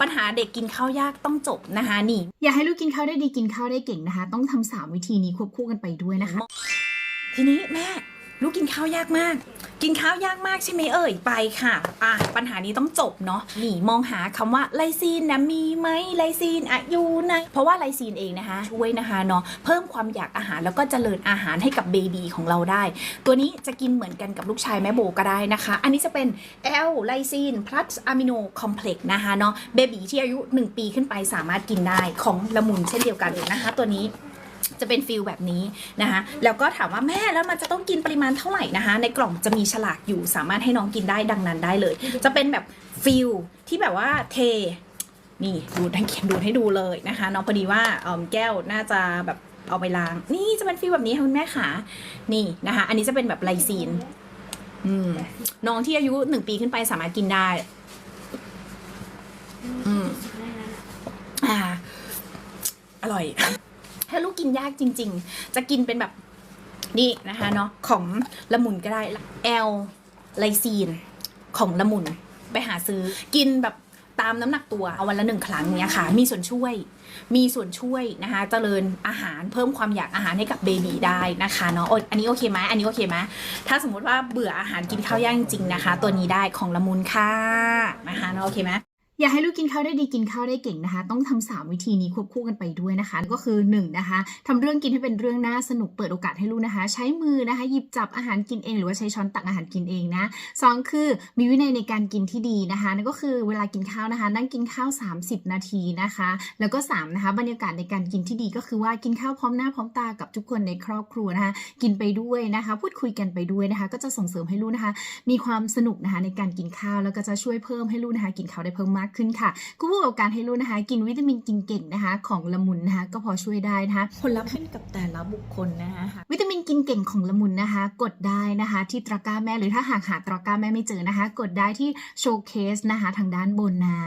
ปัญหาเด็กกินข้าวยากต้องจบนะคะนี่อยากให้ลูกกินข้าวได้ดีกินข้าวได้เก่งนะคะ ต้องทำสามวิธีนี้ควบคู่กันไปด้วยนะคะ ทีนี้แม่ ลูกกินข้าวยากมาก กินข้าวยากมากใช่ไหมเอ่ยไปค่ะ อะปัญหานี้ต้องจบเนาะนี่มองหาคำว่าไลซีนนะมีไหมไลซีนอะอยู่ในเพราะว่าไลซีนเองนะคะ ช่วยนะคะเนาะเพิ่มความอยากอาหารแล้วก็เจริญอาหารให้กับเบบีของเราได้ ตัวนี้จะกินเหมือนกันกับลูกชายแม่โบก็ได้นะคะ อันนี้จะเป็น L ไลซีน plus อะมิโนคอมเพล็กซ์นะคะเนาะเบบีที่อายุ 1 ปีขึ้นไปสามารถกินได้ของละมุนเช่นเดียวกันนะคะ ตัวนี้ จะเป็นฟิลแบบนี้นะคะแล้วก็ถามว่าแม่แล้วมันจะต้องกินปริมาณเท่าไหร่นะคะ ในกล่องจะมีฉลากอยู่สามารถให้น้องกินได้ดังนั้นได้เลย จะเป็นแบบฟิลที่แบบว่าเทนี่ดูให้เขียนดูให้ดูเลยนะคะน้องพอดีว่าเอิ่มแก้วน่าจะแบบเอาไปล้าง นี่จะเป็นฟิลแบบนี้ค่ะคุณแม่ขานี่นะคะ อันนี้จะเป็นแบบไลซีนน้องที่อายุหนึ่งปีขึ้นไปสามารถกินได้ อืมอ่า อร่อย ถ้าลูกกินยากจริง ๆ จะกินเป็นแบบนี่นะคะเนาะของละมุนก็ได้แอลไลซีนของละมุนไปหาซื้อกินแบบตามน้ำหนักตัวเอาวันละหนึ่งครั้งเนี้ยค่ะ มีส่วนช่วย มีส่วนช่วยนะคะเจริญอาหารเพิ่มความอยากอาหารให้กับเบบีได้นะคะเนาะโอ้ยอันนี้โอเคไหมอันนี้โอเคไหมถ้าสมมุติว่าเบื่ออาหารกินข้าวยากจริงๆนะคะ ตัวนี้ได้ของละมุนค่ะนะคะเนาะโอเคไหม อยากให้ลูกกินข้าวได้ดีกินข้าวได้เก่งนะคะ ต้องทำสามวิธีนี้ควบคู่กันไปด้วยนะคะ ก็คือ1นงนะคะทำเรื่องกินให้เป็นเรื่องน่าสนุกเปิดโอกาสให้ลูกนะคะ ใช้มือนะคะ หยิบจับอาหารกินเอง หรือว่าใช้ช้อนตักอาหารกินเองนะสองคือมีวินัยในการกินที่ดีนะคะนั่นก็คือเวลากินข้าวนะคะ นั่งกินข้าว 30 นาทีนะคะ แล้วก็3นะคะบรรยากาศในการกินที่ดีก็คือว่ากินข้าวพร้อมหน้าพร้อมตากับทุกคนในครอบครัวนะคะ กินไปด้วยนะคะ พูดคุยกันไปด้วยนะคะ ก็จะส่งเสริมให้ลูกนะคะ มีความสนุกนะคะในการกินข้าวแล้วก็จะช่วยเพิ่มให้ลูกนะคะ กินข้าวได้เพิ่มมากขึ้นค่ะก็พูดกับการให้ลูกนะคะ กินวิตามินกินเก่งนะคะ ของละมุนนะคะ ก็พอช่วยได้นะคะผลลัพธ์ขึ้นกับแต่ละบุคคลนะคะวิตามินกินเก่งของละมุนนะคะ กดได้นะคะ ที่ตะกร้าแม่หรือถ้าหากหาตะกร้าแม่ไม่เจอนะคะ กดได้ที่โชว์เคสนะคะ ทางด้านบนนะ